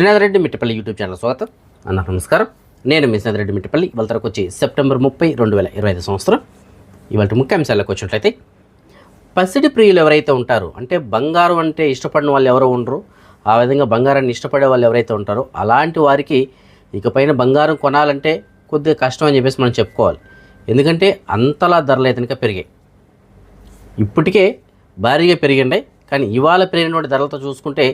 Srinath Reddy Mittapalli YouTube channel స్వాగతం. అన్న నమస్కారం. నేను మీ శ్రీనాథ్ రెడ్డి మిట్టపల్లి. ఇవాళ తరకు వచ్చి సెప్టెంబర్ ముప్పై రెండు వేల ఇరవై ఐదు సంవత్సరం. ఇవాళ ముఖ్య అంశాలకు వచ్చినట్లయితే పసిడి ప్రియులు ఎవరైతే ఉంటారో అంటే బంగారం అంటే ఇష్టపడిన వాళ్ళు ఎవరో ఉండరు ఆ విధంగా బంగారాన్ని ఇష్టపడే వాళ్ళు ఎవరైతే ఉంటారో అలాంటి వారికి ఇకపైన బంగారం కొనాలంటే కొద్దిగా కష్టం అని చెప్పేసి మనం చెప్పుకోవాలి. ఎందుకంటే అంతలా ధరలు అయితే కనుక పెరిగాయి. ఇప్పటికే భారీగా పెరిగిండే కానీ ఇవాళ పెరిగినటువంటి ధరలతో చూసుకుంటే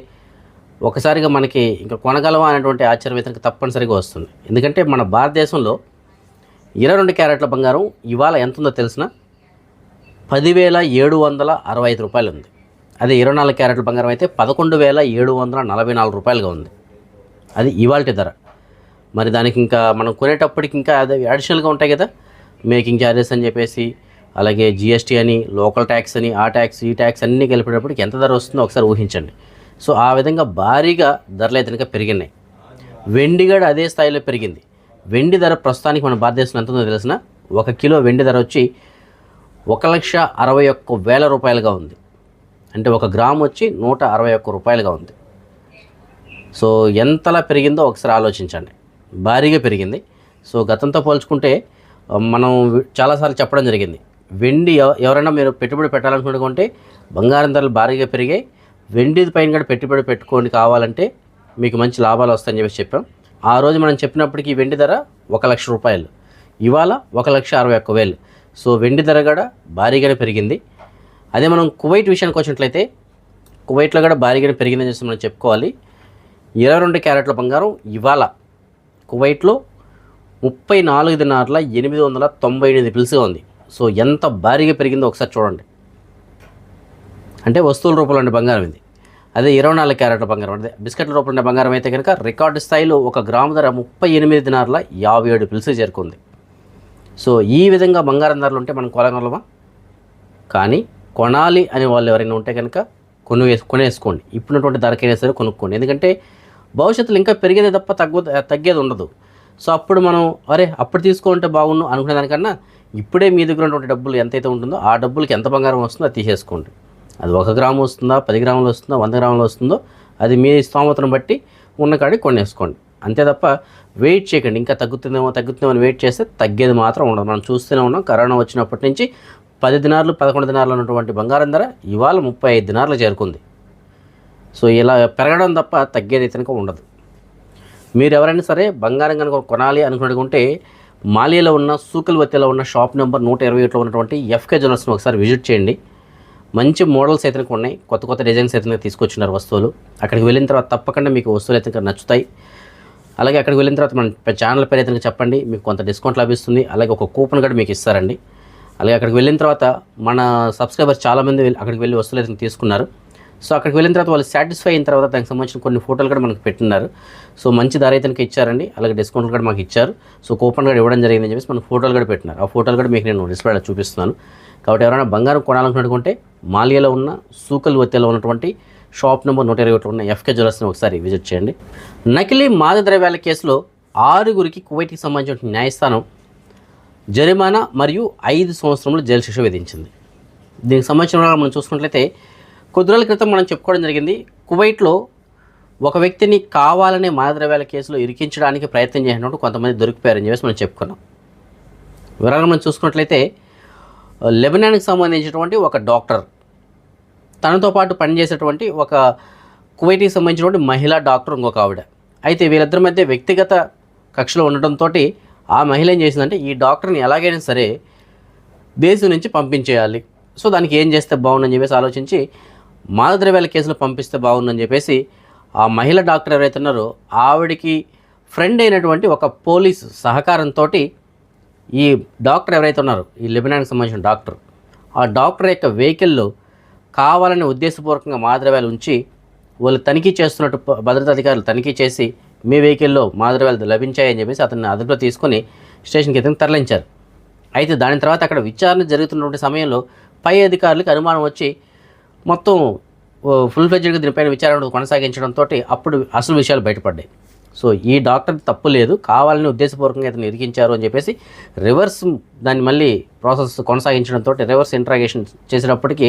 ఒకసారిగా మనకి ఇంకా కొనగలవా అనేటువంటి ఆశ్చర్యం ఇతనికి తప్పనిసరిగా వస్తుంది. ఎందుకంటే మన భారతదేశంలో ఇరవై రెండు క్యారెట్ల బంగారం ఇవాళ ఎంత ఉందో తెలిసిన? పదివేల ఏడు వందల అరవై ఐదు రూపాయలు ఉంది. అదే ఇరవై నాలుగు క్యారెట్ల బంగారం అయితే పదకొండు వేల ఏడు వందల నలభై నాలుగు రూపాయలుగా ఉంది. అది ఇవాళ ధర. మరి దానికి ఇంకా మనం కొనేటప్పటికి ఇంకా అదే అడిషనల్గా ఉంటాయి కదా? మేకింగ్ ఛార్జెస్ అని చెప్పేసి అలాగే జిఎస్టీ అని లోకల్ ట్యాక్స్ అని ఆ ట్యాక్స్ ఈ ట్యాక్స్ అన్నీ కలిపేటప్పటికి ఎంత ధర వస్తుందో ఒకసారి ఊహించండి. సో ఆ విధంగా భారీగా ధరలు అయితే కనుక పెరిగినాయి. వెండి కూడా అదే స్థాయిలో పెరిగింది. వెండి ధర ప్రస్తుతానికి మన భారతదేశంలో ఎంత ఉందో తెలిసిన ఒక కిలో వెండి ధర వచ్చి ఒక లక్ష అరవై ఒక్క వేల రూపాయలుగా ఉంది. అంటే ఒక గ్రామ్ వచ్చి నూట అరవై ఒక్క రూపాయలుగా ఉంది. సో ఎంతలా పెరిగిందో ఒకసారి ఆలోచించండి. భారీగా పెరిగింది. సో గతంతో పోల్చుకుంటే మనం చాలాసార్లు చెప్పడం జరిగింది. వెండి ఎవ- ఎవరైనా మీరు పెట్టుబడి పెట్టాలనుకుంటే బంగారం ధరలు భారీగా పెరిగాయి. వెండిది పైన కూడా పెట్టుబడి పెట్టుకోండి కావాలంటే మీకు మంచి లాభాలు వస్తాయని చెప్పేసి చెప్పాం. ఆ రోజు మనం చెప్పినప్పటికీ వెండి ధర ఒక లక్ష రూపాయలు. ఇవాళ ఒక లక్ష అరవై ఒక్క వేలు. సో వెండి ధర కూడా భారీగానే పెరిగింది. అదే మనం కువైట్ విషయానికి వచ్చినట్లయితే కువైట్లో కూడా భారీగానే పెరిగిందని చెప్పి మనం చెప్పుకోవాలి. ఇరవై రెండు క్యారెట్ల బంగారం ఇవాళ కువైట్లో ముప్పై నాలుగు దినార్ల ఎనిమిది వందల తొంభై ఎనిమిది పిలుసుగా ఉంది. సో ఎంత భారీగా పెరిగిందో ఒకసారి చూడండి. అంటే వస్తువుల రూపంలో ఉండే బంగారం ఇది. అదే ఇరవై నాలుగు క్యారెట్ల బంగారం. అంటే బిస్కెట్ల రూపంలో ఉండే బంగారం అయితే కనుక రికార్డు స్థాయిలో ఒక గ్రాము ధర ముప్పై ఎనిమిది దినార్ల యాభై ఏడు పిలుసు చేరుకుంది. సో ఈ విధంగా బంగారం ధరలు ఉంటే మనం కొనగలమా కానీ కొనాలి అనే వాళ్ళు ఎవరైనా ఉంటే కనుక కొను కొనేసుకోండి. ఇప్పుడున్నటువంటి ధరకైనా సరే కొనుక్కోండి. ఎందుకంటే భవిష్యత్తులో ఇంకా పెరిగేదే తప్ప తగ్గు తగ్గేది ఉండదు. సో అప్పుడు మనం అరే అప్పుడు తీసుకుంటే బాగుండు అనుకునే దానికన్నా ఇప్పుడే మీ దగ్గర ఉన్నటువంటి డబ్బులు ఎంతైతే ఉంటుందో ఆ డబ్బులకి ఎంత బంగారం వస్తుందో అది తీసేసుకోండి. అది ఒక గ్రాము వస్తుందా పది గ్రాములు వస్తుందా వంద గ్రాములు వస్తుందో అది మీ స్తోమతను బట్టి ఉన్న కాడికి కొనేసుకోండి. అంతే తప్ప వెయిట్ చేయకండి. ఇంకా తగ్గుతుందేమో తగ్గుతుందేమో అని వెయిట్ చేస్తే తగ్గేది మాత్రం ఉండదు. మనం చూస్తూనే ఉన్నాం కరోనా వచ్చినప్పటి నుంచి పది దినార్లు పదకొండు దినార్లు ఉన్నటువంటి బంగారం ధర ఇవాళ ముప్పై ఐదు దినార్లు చేరుకుంది. సో ఇలా పెరగడం తప్ప తగ్గేది కనుక ఉండదు. మీరు ఎవరైనా సరే బంగారం కనుక కొనాలి అనుకుంటే మాలియాలో ఉన్న సూకల్ వత్తిలో ఉన్న షాప్ నెంబర్ నూట ఇరవై ఒకటిలో ఉన్నటువంటి ఎఫ్కే జ్యువెలర్స్ని ఒకసారి విజిట్ చేయండి. మంచి మోడల్స్ అయితే ఉన్నాయి. కొత్త కొత్త డిజైన్స్ అయితే కనుక తీసుకొచ్చున్నారు వస్తువులు. అక్కడికి వెళ్ళిన తర్వాత తప్పకుండా మీకు వస్తువులు అయితే నచ్చుతాయి. అలాగే అక్కడికి వెళ్ళిన తర్వాత మన ఛానల్ పేరు అయితే చెప్పండి. మీకు కొంత డిస్కౌంట్ లభిస్తుంది. అలాగే ఒక కూపన్ కూడా మీకు ఇస్తారండి. అలాగే అక్కడికి వెళ్ళిన తర్వాత మన సబ్స్క్రైబర్స్ చాలామంది వెళ్ళి అక్కడికి వెళ్ళి వస్తువులు అయితే తీసుకున్నారు. సో అక్కడికి వెళ్ళిన తర్వాత వాళ్ళు సాటిస్ఫై అయిన తర్వాత దానికి సంబంధించిన కొన్ని ఫోటోలు కూడా మనకు పెట్టినారు. సో మంచి ధర అయితే ఇచ్చారండి. అలాగే డిస్కౌంట్లు కూడా మాకు ఇచ్చారు. సో కూపన్ కూడా ఇవ్వడం జరిగిందని చెప్పేసి మన ఫోటోలు కూడా పెట్టినారు. ఆ ఫోటోలు కూడా మీకు నేను డిస్ప్లేలో చూపిస్తున్నాను. కాబట్టి ఎవరైనా బంగారం కొనాలనుకుంటే మాలియాలో ఉన్న సూకల్ వత్తెలో ఉన్నటువంటి షాప్ నెంబర్ నూట ఇరవై ఒకటి ఉన్న ఎఫ్కే జ్యువెలర్స్ని ఒకసారి విజిట్ చేయండి. నకిలీ మాద ద్రవ్యాల కేసులో ఆరుగురికి కువైట్కి సంబంధించిన న్యాయస్థానం జరిమానా మరియు ఐదు సంవత్సరములు జైలు శిక్ష విధించింది. దీనికి సంబంధించిన మనం చూసుకున్నట్లయితే కొద్ది రోజుల క్రితం మనం చెప్పుకోవడం జరిగింది కువైట్లో ఒక వ్యక్తిని కావాలనే మాదద్రవ్యాల కేసులో ఇరికించడానికి ప్రయత్నం చేసినప్పుడు కొంతమంది దొరికిపోయారని చెప్పేసి మనం చెప్పుకున్నాం. వివరాలు మనం చూసుకున్నట్లయితే లెబనాన్కి సంబంధించినటువంటి ఒక డాక్టర్ తనతో పాటు పనిచేసేటువంటి ఒక కువైట్కి సంబంధించినటువంటి మహిళా డాక్టర్ ఇంకొక ఆవిడ. అయితే వీళ్ళిద్దరి మధ్య వ్యక్తిగత కక్షలో ఉండటంతో ఆ మహిళ ఏం చేసిందంటే ఈ డాక్టర్ని ఎలాగైనా సరే దేశం నుంచి పంపించేయాలి. సో దానికి ఏం చేస్తే బాగుందని చెప్పేసి ఆలోచించి మాదద్రవ్యాల కేసులో పంపిస్తే బాగుందని చెప్పేసి ఆ మహిళ డాక్టర్ ఎవరైతే ఉన్నారో ఆవిడికి ఫ్రెండ్ అయినటువంటి ఒక పోలీస్ సహకారంతో ఈ డాక్టర్ ఎవరైతే ఉన్నారో ఈ లెబినాన్కి సంబంధించిన డాక్టర్ ఆ డాక్టర్ యొక్క వెహికల్లో కావాలని ఉద్దేశపూర్వకంగా మాదద్రవ్యాలు ఉంచి వాళ్ళు తనిఖీ చేస్తున్నట్టు భద్రతా అధికారులు తనిఖీ చేసి మీ వెహికల్లో మాదద్రవ్యాలు లభించాయని చెప్పేసి అతన్ని అదుపులో తీసుకొని స్టేషన్కి ఎత్తుకు తరలించారు. అయితే దాని తర్వాత అక్కడ విచారణ జరుగుతున్నటువంటి సమయంలో పై అధికారులకు అనుమానం వచ్చి మొత్తం ఫుల్ ఫ్లెడ్జ్డ్గా దీనిపైన విచారణ కొనసాగించడంతో అప్పుడు అసలు విషయాలు బయటపడ్డాయి. సో ఈ డాక్టర్ తప్పు లేదు కావాలని ఉద్దేశపూర్వకంగా ఇతను ఇరికించారు అని చెప్పేసి రివర్స్ దాన్ని మళ్ళీ ప్రాసెస్ కొనసాగించడంతో రివర్స్ ఇంట్రాగేషన్ చేసినప్పటికీ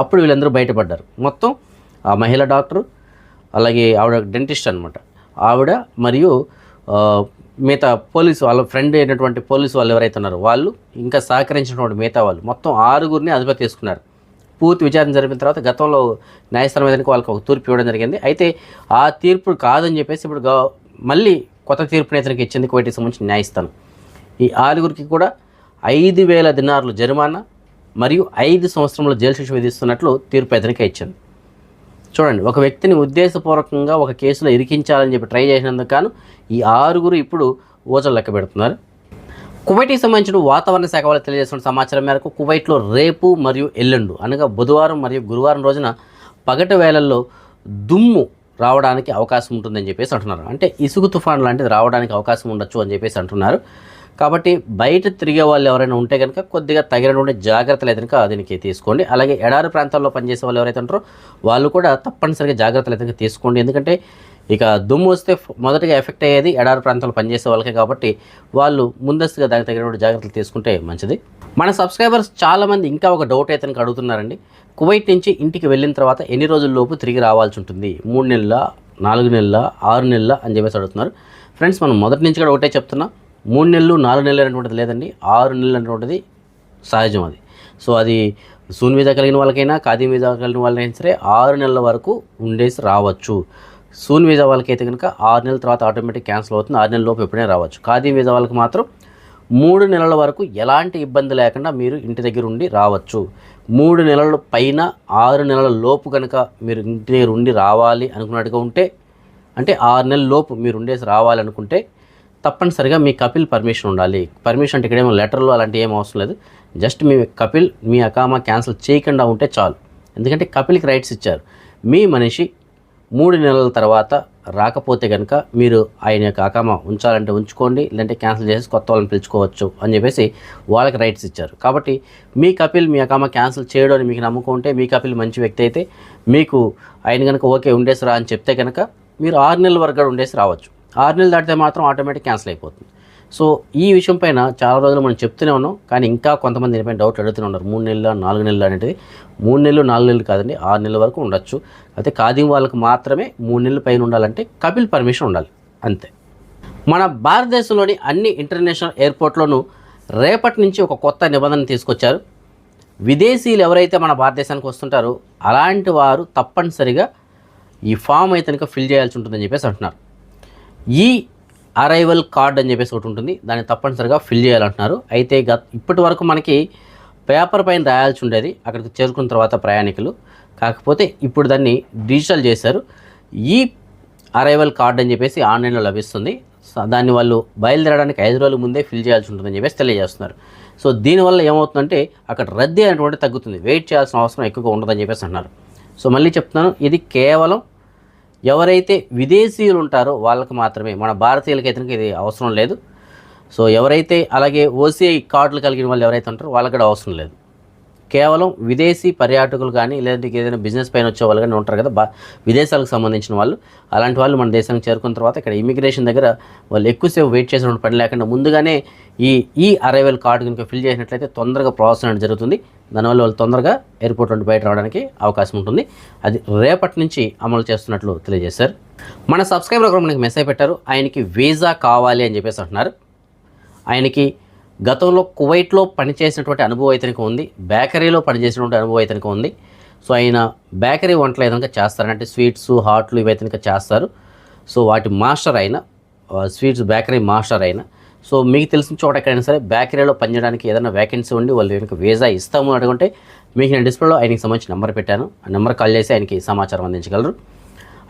అప్పుడు వీళ్ళందరూ బయటపడ్డారు. మొత్తం ఆ మహిళ డాక్టరు అలాగే ఆవిడ డెంటిస్ట్ అనమాట ఆవిడ మరియు మిగతా పోలీసు వాళ్ళ ఫ్రెండ్ అయినటువంటి పోలీసు వాళ్ళు ఎవరైతే ఉన్నారో వాళ్ళు ఇంకా సహకరించినటువంటి మిగతా వాళ్ళు మొత్తం ఆరుగురిని అదుపు తీసుకున్నారు. పూర్తి విచారణ జరిపిన తర్వాత గతంలో న్యాయస్థానం ఏదైనా వాళ్ళకి ఒక తీర్పు ఇవ్వడం జరిగింది. అయితే ఆ తీర్పు కాదని చెప్పేసి ఇప్పుడు మళ్ళీ కొత్త తీర్పుని ఇతనికి ఇచ్చింది కువైట్కి సంబంధించిన న్యాయస్థానం. ఈ ఆరుగురికి కూడా ఐదు వేల దినార్లు జరిమానా మరియు ఐదు సంవత్సరంలో జైలు శిక్ష విధిస్తున్నట్లు తీర్పు ఇతనికే ఇచ్చింది. చూడండి ఒక వ్యక్తిని ఉద్దేశపూర్వకంగా ఒక కేసులో ఇరికించాలని చెప్పి ట్రై చేసినందుకు గాను ఈ ఆరుగురు ఇప్పుడు ఓచలు లెక్క పెడుతున్నారు. కువైట్కి సంబంధించిన వాతావరణ శాఖ వాళ్ళు తెలియజేస్తున్న సమాచారం మేరకు కువైట్లో రేపు మరియు ఎల్లుండు అనగా బుధవారం మరియు గురువారం రోజున పగటి వేళల్లో దుమ్ము రావడానికి అవకాశం ఉంటుందని చెప్పేసి అంటున్నారు. అంటే ఇసుగు తుఫాన్ లాంటిది రావడానికి అవకాశం ఉండొచ్చు అని చెప్పేసి అంటున్నారు. కాబట్టి బయట తిరిగే వాళ్ళు ఎవరైనా ఉంటే కనుక కొద్దిగా తగినటువంటి జాగ్రత్తలు అయితే కనుక దీనికి తీసుకోండి. అలాగే ఎడారి ప్రాంతాల్లో పనిచేసే వాళ్ళు ఎవరైతే ఉంటారో వాళ్ళు కూడా తప్పనిసరిగా జాగ్రత్తలు అయితే తీసుకోండి. ఎందుకంటే ఇక దుమ్ము వస్తే మొదటగా ఎఫెక్ట్ అయ్యేది ఎడారి ప్రాంతాలు పనిచేసే వాళ్ళకే కాబట్టి వాళ్ళు ముందస్తుగా దానికి తగినటువంటి జాగ్రత్తలు తీసుకుంటే మంచిది. మన సబ్స్క్రైబర్స్ చాలామంది ఇంకా ఒక డౌట్ అయితే అడుగుతున్నారండి. కువైట్ నుంచి ఇంటికి వెళ్ళిన తర్వాత ఎన్ని రోజుల్లోపు తిరిగి రావాల్సి ఉంటుంది? మూడు నెలల నాలుగు నెలల ఆరు నెలల అని చెప్పేసి అడుగుతున్నారు. ఫ్రెండ్స్ మనం మొదటి నుంచి కూడా ఒకటే చెప్తున్నా. మూడు నెలలు నాలుగు నెలలు అనేటువంటిది లేదండి. ఆరు నెలలు అనేటువంటిది సహజం అది. సో అది సూన్ మీద కలిగిన వాళ్ళకైనా ఖాదీ మీద కలిగిన వాళ్ళకైనా సరే ఆరు నెలల వరకు ఉండేసి రావచ్చు. సూన్ వీజా వాళ్ళకైతే కనుక ఆరు నెలల తర్వాత ఆటోమేటిక్ క్యాన్సిల్ అవుతుంది. ఆరు నెలల లోపు ఎప్పుడైనా రావచ్చు. ఖాదీ వీజా వాళ్ళకి మాత్రం మూడు నెలల వరకు ఎలాంటి ఇబ్బంది లేకుండా మీరు ఇంటి దగ్గర ఉండి రావచ్చు. మూడు నెలల పైన ఆరు నెలల లోపు కనుక మీరు ఇంటి దగ్గర ఉండి రావాలి అనుకున్నట్టుగా ఉంటే అంటే ఆరు నెలల లోపు మీరు ఉండేసి రావాలనుకుంటే తప్పనిసరిగా మీ కపిల్ పర్మిషన్ ఉండాలి. పర్మిషన్ అంటే ఇక్కడేమో లెటర్లు అలాంటివి ఏం అవసరం లేదు. జస్ట్ మీ కపిల్ మీ అకామా క్యాన్సిల్ చేయకుండా ఉంటే చాలు. ఎందుకంటే కపిల్కి రైట్స్ ఇచ్చారు. మీ మనిషి మూడు నెలల తర్వాత రాకపోతే కనుక మీరు ఆయన యొక్క అకామ ఉంచాలంటే ఉంచుకోండి లేదంటే క్యాన్సిల్ చేసి కొత్త వాళ్ళని పిలుచుకోవచ్చు అని చెప్పేసి వాళ్ళకి రైట్స్ ఇచ్చారు. కాబట్టి మీ కపిల్ మీ అకామ క్యాన్సిల్ చేయడం అని మీకు నమ్మకం ఉంటే మీ కపిల్ మంచి వ్యక్తి అయితే మీకు ఆయన కనుక ఓకే ఉండేసి రా అని చెప్తే కనుక మీరు ఆరు నెలల వరకు కూడా ఉండేసి రావచ్చు. ఆరు నెలలు దాటితే మాత్రం ఆటోమేటిక్ క్యాన్సిల్ అయిపోతుంది. సో ఈ విషయం పైన చాలా రోజులు మనం చెప్తూనే ఉన్నాం. కానీ ఇంకా కొంతమంది దీనిపైన డౌట్ అడుగుతూనే ఉన్నారు. మూడు నెలలు నాలుగు నెలలు అనేది మూడు నెలలు నాలుగు నెలలు కాదండి. ఆరు నెలల వరకు ఉండొచ్చు. అయితే ఖాదీ వాళ్ళకి మాత్రమే మూడు నెలల పైన ఉండాలంటే కపిల్ పర్మిషన్ ఉండాలి. అంతే. మన భారతదేశంలోని అన్ని ఇంటర్నేషనల్ ఎయిర్పోర్ట్లోనూ రేపటి నుంచి ఒక కొత్త నిబంధన తీసుకొచ్చారు. విదేశీయులు ఎవరైతే మన భారతదేశానికి వస్తుంటారో అలాంటి వారు తప్పనిసరిగా ఈ ఫామ్ అయితే కనుక ఫిల్ చేయాల్సి ఉంటుందని చెప్పేసి అంటున్నారు. ఈ అరైవల్ కార్డ్ అని చెప్పేసి ఒకటి ఉంటుంది. దాన్ని తప్పనిసరిగా ఫిల్ చేయాలంటున్నారు. అయితే గత ఇప్పటి వరకు మనకి పేపర్ పైన రాయాల్సి ఉండేది. అక్కడికి చేరుకున్న తర్వాత ప్రయాణికులు. కాకపోతే ఇప్పుడు దాన్ని డిజిటల్ చేశారు. ఈ అరైవల్ కార్డ్ అని చెప్పేసి ఆన్లైన్లో లభిస్తుంది. దాన్ని వాళ్ళు బయలుదేరడానికి ఐదు రోజుల ముందే ఫిల్ చేయాల్సి ఉంటుందని చెప్పేసి తెలియజేస్తున్నారు. సో దీనివల్ల ఏమవుతుందంటే అక్కడ రద్దీ అనేటువంటి తగ్గుతుంది. వెయిట్ చేయాల్సిన అవసరం ఎక్కువగా ఉండదని చెప్పేసి అంటున్నారు. సో మళ్ళీ చెప్తున్నాను. ఇది కేవలం ఎవరైతే విదేశీయులు ఉంటారో వాళ్ళకి మాత్రమే మన భారతీయులకైతే ఇది అవసరం లేదు. సో ఎవరైతే అలాగే ఓసీఐ కార్డులు కలిగిన వాళ్ళు ఎవరైతే ఉంటారో వాళ్ళకి కూడా అవసరం లేదు. కేవలం విదేశీ పర్యాటకులు కానీ లేదంటే ఏదైనా బిజినెస్ పైన వచ్చే వాళ్ళు కానీ ఉంటారు కదా బా విదేశాలకు సంబంధించిన వాళ్ళు. అలాంటి వాళ్ళు మన దేశానికి చేరుకున్న తర్వాత ఇక్కడ ఇమిగ్రేషన్ దగ్గర వాళ్ళు ఎక్కువసేపు వెయిట్ చేసిన పని లేకుండా ముందుగానే ఈ ఈ అరైవల్ కార్డు కనుక ఫిల్ చేసినట్లయితే తొందరగా ప్రాసెస్ అనేది జరుగుతుంది. దానివల్ల వాళ్ళు తొందరగా ఎయిర్పోర్ట్ నుండి బయట రావడానికి అవకాశం ఉంటుంది. అది రేపటి నుంచి అమలు చేస్తున్నట్లు తెలియజేశారు మన సబ్స్క్రైబర్ కూడా మనకి మెసేజ్ పెట్టారు. ఆయనకి వీసా కావాలి అని చెప్పేసి అంటున్నారు. ఆయనకి గతంలో కువైట్లో పనిచేసినటువంటి అనుభవం ఇతనికి ఉంది బేకరీలో పనిచేసినటువంటి అనుభవం ఇతనికి ఉంది. సో ఆయన బేకరీ వంటలు ఏదైనా చేస్తారు అంటే స్వీట్స్ హాట్లు ఇవి అయితే చేస్తారు. సో వాటి మాస్టర్ అయిన స్వీట్స్ బేకరీ మాస్టర్ అయిన సో మీకు తెలిసిన చోట ఎక్కడైనా సరే బేకరీలో పనిచేయడానికి ఏదైనా వేకెన్సీ ఉండి వాళ్ళు కనుక వీసా ఇస్తాము అని అనుకుంటే మీకు నేను డిస్ప్లేలో ఆయనకి సంబంధించిన నెంబర్ పెట్టాను. ఆ నెంబర్ కాల్ చేసి ఆయనకి సమాచారం అందించగలరు.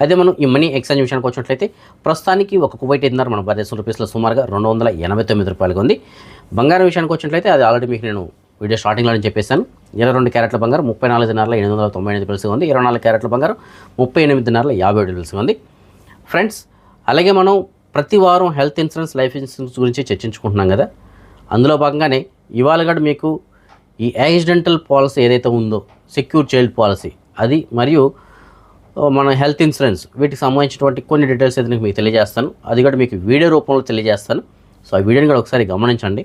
అదే మనం ఈ మనీ ఎక్స్చేంజ్ విషయానికి వచ్చినట్లయితే ప్రస్తుతానికి ఒక కువైట్ ఎన్నర మన భారతదేశం రూపీస్లో సుమారుగా రెండు వందల ఎనభై తొమ్మిది రూపాయలుగా ఉంది. బంగారం విషయానికి వచ్చినట్లయితే అది ఆల్రెడీ మీకు నేను వీడియో స్టార్టింగ్లో చెప్పేశాను. ఇరవై రెండు క్యారెట్ల బంగారం ముప్పై నాలుగు ఎనిమిది వందల తొంభై ఎనిమిది పిలుసుగా ఉంది. ఇరవై నాలుగు క్యారెట్ల బంగారం ముప్పై ఎనిమిది యాభై ఏడు పిలుసుగా ఉంది. ఫ్రెండ్స్ అలాగే మనం ప్రతి వారం హెల్త్ ఇన్సూరెన్స్ లైఫ్ ఇన్సూరెన్స్ గురించి చర్చించుకుంటున్నాం కదా. అందులో భాగంగానే ఇవాళ కూడా మీకు ఈ యాక్సిడెంటల్ పాలసీ ఏదైతే ఉందో సెక్యూర్ చైల్డ్ పాలసీ అది మరియు మన హెల్త్ ఇన్సూరెన్స్ వీటికి సంబంధించినటువంటి కొన్ని డీటెయిల్స్ అయితే మీకు తెలియజేస్తాను. అది కూడా మీకు వీడియో రూపంలో తెలియజేస్తాను. సో ఆ వీడియోని కూడా ఒకసారి గమనించండి.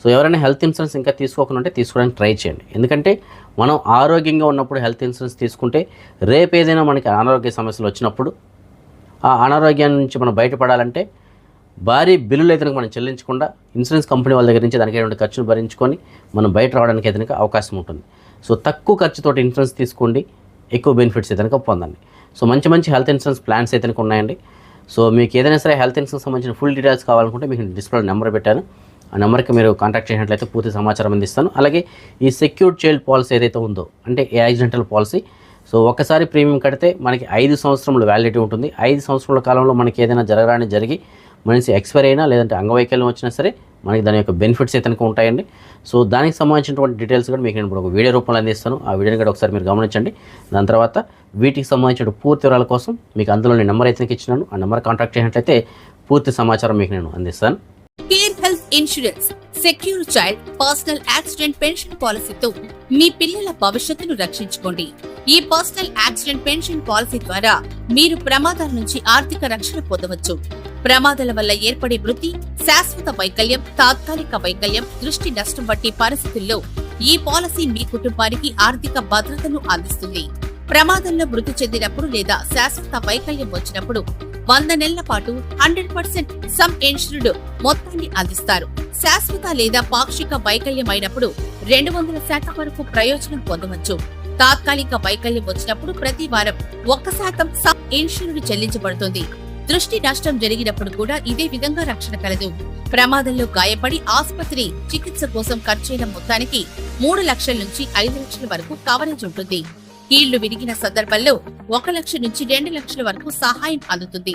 సో ఎవరైనా హెల్త్ ఇన్సూరెన్స్ ఇంకా తీసుకోకుండా ఉంటే తీసుకోవడానికి ట్రై చేయండి. ఎందుకంటే మనం ఆరోగ్యంగా ఉన్నప్పుడు హెల్త్ ఇన్సూరెన్స్ తీసుకుంటే రేపు ఏదైనా మనకి అనారోగ్య సమస్యలు వచ్చినప్పుడు ఆ అనారోగ్యం నుంచి మనం బయటపడాలంటే భారీ బిల్లులు అయితే మనం చెల్లించకుండా ఇన్సూరెన్స్ కంపెనీ వాళ్ళ దగ్గర నుంచి దానికి అయినటువంటి ఖర్చును భరించుకొని మనం బయట రావడానికి అయితే అవకాశం ఉంటుంది. సో తక్కువ ఖర్చుతో ఇన్సూరెన్స్ తీసుకోండి. ఎక్కువ బెనిఫిట్స్ అయితే కనుక పొందండి. సో మంచి మంచి హెల్త్ ఇన్సూరెన్స్ ప్లాన్స్ అయితే ఉన్నాయండి. సో మీకు ఏదైనా సరే హెల్త్ ఇన్సూరెన్స్ సంబంధించిన ఫుల్ డీటెయిల్స్ కావాలనుకుంటే మీకు డిస్ప్లే నెంబర్ పెట్టాను. ఆ నెంబర్కి మీరు కాంటాక్ట్ చేసినట్లయితే పూర్తి సమాచారం అందిస్తాను. అలాగే ఈ సెక్యూర్డ్ చైల్డ్ పాలసీ ఏదైతే ఉందో అంటే ఏ యాక్సిడెంటల్ పాలసీ సో ఒకసారి ప్రీమియం కడితే మనకి ఐదు సంవత్సరంలో వ్యాలిడిటీ ఉంటుంది. ఐదు సంవత్సరాల కాలంలో మనకి ఏదైనా జరగరాని జరిగి మనిషి ఎక్స్పైర్ అయినా లేదంటే అంగవైకల్యం వచ్చినా సరే మనకి దాని యొక్క బెనిఫిట్స్ అయితే ఉంటాయండి. సో దానికి సంబంధించినటువంటి డీటెయిల్స్ కూడా మీకు నేను ఇప్పుడు ఒక వీడియో రూపంలో అందిస్తాను. ఆ వీడియోని కూడా ఒకసారి మీరు గమనించండి. దాని తర్వాత వీటికి సంబంధించిన పూర్తి వివరాల కోసం మీకు అందులో నేను నెంబర్ అయితే ఇచ్చినాను. ఆ నెంబర్ కాంటాక్ట్ చేసినట్లయితే పూర్తి సమాచారం మీకు నేను అందిస్తాను. Care health insurance secure child personal accident pension పాలసీతో మీ పిల్లల భవిష్యత్తును రక్షించుకోండి. ఈ పర్సనల్ యాక్సిడెంట్ పెన్షన్ పాలసీ ద్వారా మీరు ప్రమాదాల నుంచి ఆర్థిక రక్షణ పొందవచ్చు. ప్రమాదాల వల్ల ఏర్పడే మృతి శాశ్వత వైకల్యం తాత్కాలిక వైకల్యం దృష్టి నష్టం వంటి పరిస్థితుల్లో ఈ పాలసీ మీ కుటుంబానికి ఆర్థిక భద్రతను అందిస్తుంది. ప్రమాదంలో మృతి చెందినప్పుడు లేదా శాశ్వత వైకల్యం వచ్చినప్పుడు వంద నెలల పాటు హండ్రెడ్ పర్సెంట్ సమ్ ఇన్సూర్డ్ మొత్తాన్ని అందిస్తారు. శాశ్వత లేదా పాక్షిక వైకల్యం అయినప్పుడు రెండు వందల శాతం వరకు ప్రయోజనం పొందవచ్చు. తాత్కాలిక వైకల్యం వచ్చినప్పుడు ప్రతి వారం ఒక్క శాతం సబ్ ఇన్సూర్డ్ చెల్లించబడుతుంది. దృష్టి నష్టం జరిగినప్పుడు కూడా ఇదే విధంగా రక్షణ కలదు. ప్రమాదంలో గాయపడి ఆసుపత్రి చికిత్స కోసం ఖర్చైన మొత్తానికి మూడు లక్షల నుంచి ఐదు లక్షల వరకు కవరేజ్ ఉంటుంది. కీళ్ళు విరిగిన సందర్భంలో ఒక లక్ష నుంచి రెండు లక్షల వరకు సహాయం అందుతుంది.